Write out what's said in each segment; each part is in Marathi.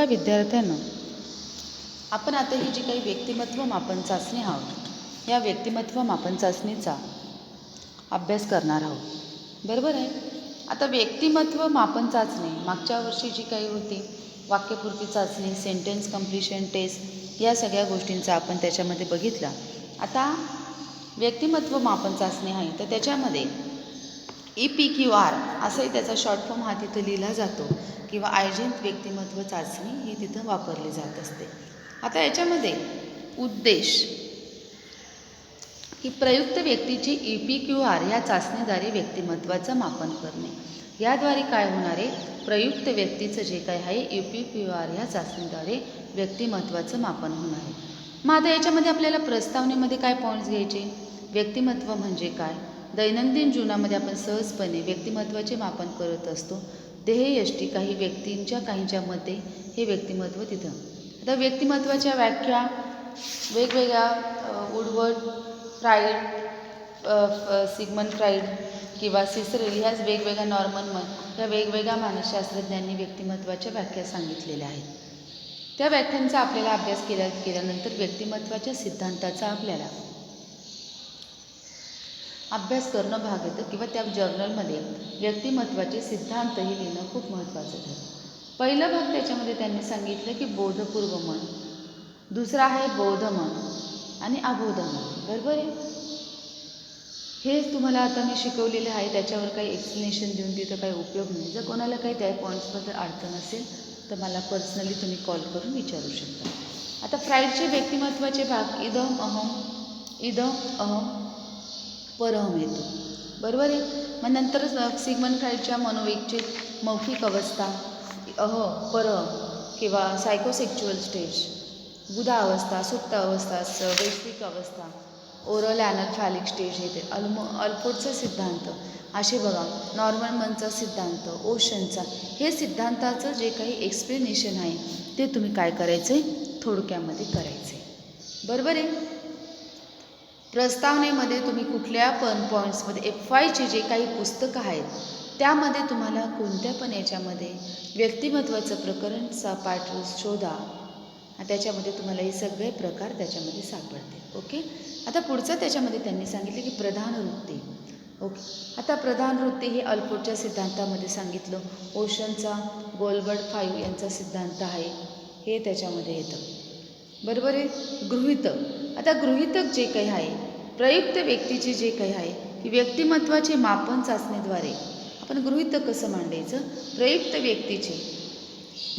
बघा विद्यार्थ्यांनो आपण आता ही जी काही व्यक्तिमत्व मापन चाचणी आहोत या व्यक्तिमत्व मापन चाचणीचा अभ्यास करणार आहोत. बरोबर आहे? आता व्यक्तिमत्व मापन चाचणी मागच्या वर्षी जी काही होती वाक्यपूर्ती चाचणी सेंटेन्स कम्प्लिशन टेस्ट या सगळ्या गोष्टींचा आपण त्याच्यामध्ये बघितला. आता व्यक्तिमत्व मापन चाचणी आहे तर त्याच्यामध्ये ई पी क्यू आर असंही त्याचा शॉर्ट फॉर्म हा तिथं लिहिला जातो किंवा आयोजित व्यक्तिमत्व चाचणी ही तिथं वापरली जात असते. आता याच्यामध्ये उद्देश. की प्रयुक्त व्यक्तीची ई पी क्यू आर या चाचणीद्वारे व्यक्तिमत्वाचं मापन करणे. याद्वारे काय होणारे? प्रयुक्त व्यक्तीचं जे काय आहे ई पी क्यू आर या चाचणीद्वारे व्यक्तिमत्वाचं मापन होणार आहे. मग आता याच्यामध्ये आपल्याला प्रस्तावनेमध्ये काय पॉईंट्स घ्यायचे? व्यक्तिमत्व म्हणजे काय? दैनंदिन जीवनामध्ये आपण सहजपणे व्यक्तिमत्वाचे मापन करत असतो. ध्येयष्टी काही व्यक्तींच्या काहींच्या मते हे व्यक्तिमत्व तिथं. आता व्यक्तिमत्वाच्या व्याख्या वेगवेगळ्या वुडवर्ड फ्राईड सिगमन फ्राईड किंवा सिसरेल ह्याच वेगवेगळ्या नॉर्मन मन या वेगवेगळ्या मानसशास्त्रज्ञांनी व्यक्तिमत्वाच्या व्याख्या सांगितलेल्या आहेत. त्या व्याख्यांचा आपल्याला अभ्यास केल्या केल्यानंतर व्यक्तिमत्वाच्या सिद्धांताचा आपल्याला अभ्यास करणं भाग येतं किंवा त्या जर्नलमध्ये व्यक्तिमत्वाचे सिद्धांतही लिहिणं खूप महत्त्वाचं ठरतं. पहिला भाग त्याच्यामध्ये त्यांनी सांगितलं की बोधपूर्व मन दुसरा आहे बौद्ध मन आणि अबोध मन. बरोबर आहे? हेच तुम्हाला आता मी शिकवलेलं आहे त्याच्यावर काही एक्सप्लेनेशन देऊन तिथं काही उपयोग नाही. जर कोणाला काही त्या पॉईंट्सबद्दल अडचण असेल तर मला पर्सनली तुम्ही कॉल करून विचारू शकता. आता फ्राईडचे व्यक्तिमत्वाचे भाग इदम अहम इदम अहम परम येतो. बरोबर आहे? मग नंतर सिगमन फ्राईडच्या मनोवेगचे मौखिक अवस्था. अह पर किंवा सायकोसेक्च्युअल स्टेज बुधा अवस्था सुप्त अवस्था वैश्विक अवस्था. ओरल ॲनल स्टेज येते. अल्मो अल्पोटचा सिद्धांत. असे बघा नॉर्मल मनचा सिद्धांत ओशनचा हे सिद्धांताचं जे काही एक्सप्लेनेशन आहे ते तुम्ही काय करायचं आहे थोडक्यामध्ये करायचं आहे बरोबर आहे? प्रस्तावनेमध्ये तुम्ही कुठल्या पण पॉईंट्समध्ये एफ वायचे जे काही पुस्तकं आहेत त्यामध्ये तुम्हाला कोणत्या पण याच्यामध्ये व्यक्तिमत्वाचं प्रकरणचा पाठ शोधा. त्याच्यामध्ये तुम्हाला हे सगळे प्रकार त्याच्यामध्ये सापडते ओके? आता पुढचं त्याच्यामध्ये त्यांनी सांगितलं की प्रधान वृत्ती. ओके? आता प्रधान वृत्ती हे अल्पोटच्या सिद्धांतामध्ये सांगितलं. ओशनचा गोलबर्ड फाईव्ह यांचा सिद्धांत आहे. हे त्याच्यामध्ये येतं. बरोबर आहे? गृहितक. आता गृहितक जे काही आहे प्रयुक्त व्यक्तीचे जे काही आहे की व्यक्तिमत्वाचे मापन चाचणीद्वारे. आपण गृहितक कसं मांडायचं? प्रयुक्त व्यक्तीचे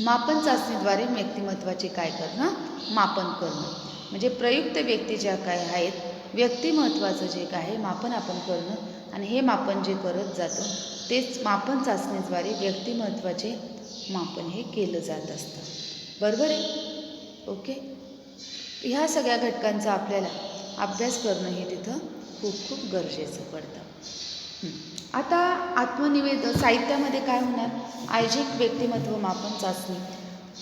मापन चाचणीद्वारे व्यक्तिमत्वाचे काय करणं? मापन करणं. म्हणजे प्रयुक्त व्यक्ती ज्या काय आहेत व्यक्तिमत्वाचं जे काय आहे मापन आपण करणं आणि हे मापन जे करत जातं तेच मापन चाचणीद्वारे व्यक्तिमत्वाचे मापन हे केलं जात असतं. बरोबर आहे? ओके? ह्या सगळ्या घटकांचा आपल्याला अभ्यास करणं हे तिथं खूप खूप गरजेचं पडतं. आता आत्मनिवेद साहित्यामध्ये काय होणार? आयझिक व्यक्तिमत्व मापन चाचणी.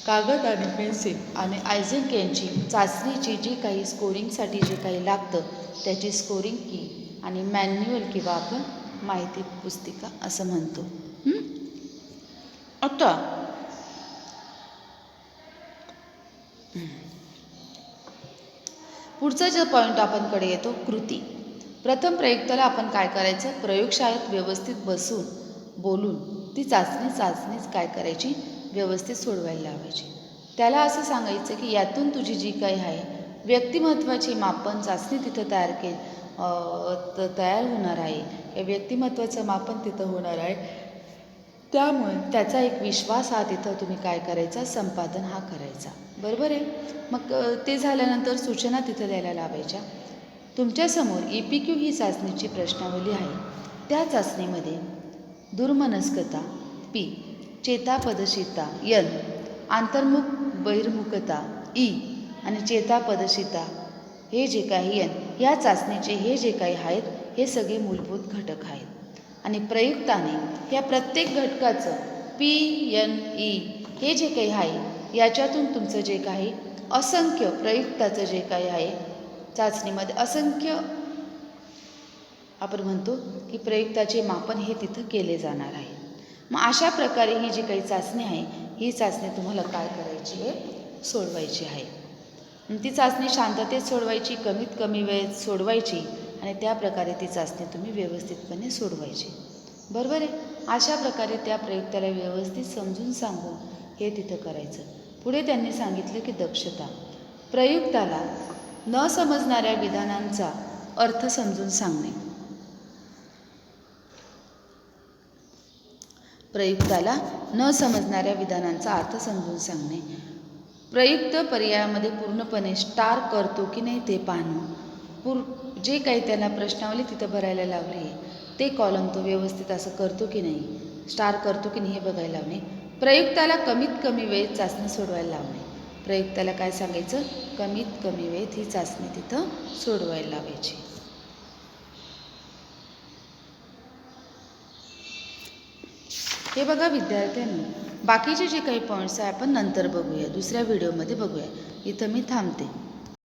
कागद आणि पेन्सिल आणि आयझिक यांची चाचणीची जी काही स्कोरिंगसाठी जे काही लागतं त्याची स्कोरिंग की आणि मॅन्युअल किंवा आपण माहिती पुस्तिका असं म्हणतो. आता पुढचा जो पॉईंट आपणकडे येतो कृती. प्रथम प्रयुक्ताला आपण काय करायचं? प्रयोगशाळेत व्यवस्थित बसून बोलून ती चाचणी चाचणीच काय करायची? व्यवस्थित सोडवायला लावायची. त्याला असं सांगायचं की यातून तुझी जी काही आहे व्यक्तिमत्वाची मापन चाचणी तिथं तयार के तयार होणार आहे. या व्यक्तिमत्वाचं मापन तिथं होणार आहे. त्यामुळे त्याचा एक विश्वास हा तिथं तुम्ही काय करायचा? संपादन हा करायचा. बरोबर आहे? मग ते झाल्यानंतर सूचना तिथं द्यायला लावायच्या. तुमच्यासमोर ई पी क्यू ही चाचणीची प्रश्नावली आहे. त्या चाचणीमध्ये दुर्मनस्कता पी चेतापदशिता यन आंतर्मुख बहिर्मुखता ई आणि चेतापदशिता हे जे काही यन या चाचणीचे हे जे काही आहेत हे सगळे मूलभूत घटक आहेत. आणि प्रयुक्ताने या प्रत्येक घटकाचं पी एन ई हे जे काही आहे याच्यातून तुमचं जे काही असंख्य प्रयुक्ताचं जे काही आहे चाचणीमध्ये असंख्य आपण म्हणतो की प्रयुक्ताचे मापन हे तिथं केले जाणार आहे. मग अशा प्रकारे ही जी काही चाचणी आहे ही चाचणी तुम्हाला काय करायची आहे? सोडवायची आहे. ती चाचणी शांततेत सोडवायची कमीत कमी वेळेत सोडवायची आणि त्या प्रकारे ती चाचणी तुम्ही व्यवस्थितपणे सोडवायची. बरोबर आहे? अशा प्रकारे त्या प्रयुक्ताला व्यवस्थित समजून सांगून हे तिथं करायचं. पुढे त्यांनी सांगितलं की दक्षता. प्रयुक्ताला न समजणाऱ्या विधानांचा अर्थ समजून सांगणे. प्रयुक्ताला न समजणाऱ्या विधानांचा अर्थ समजून सांगणे. प्रयुक्त पर्यायामध्ये पूर्णपणे स्टार करतो की नाही ते पाहणं. पूर जे काही त्यांना प्रश्नावली तिथं भरायला लावली ते कॉलम तो व्यवस्थित असं करतो की नाही स्टार करतो की नाही हे बघायला लावणे. प्रयुक्ताला कमीत कमी वेळेत चाचणी सोडवायला लावणे. प्रयुक्ताला काय सांगायचं? कमीत कमी वेळेत ही चाचणी तिथं सोडवायला लावायची. हे बघा विद्यार्थ्यांनी बाकीचे जे काही पॉईंट्स आहे आपण नंतर बघूया. दुसऱ्या व्हिडिओमध्ये बघूया. इथं मी थांबते.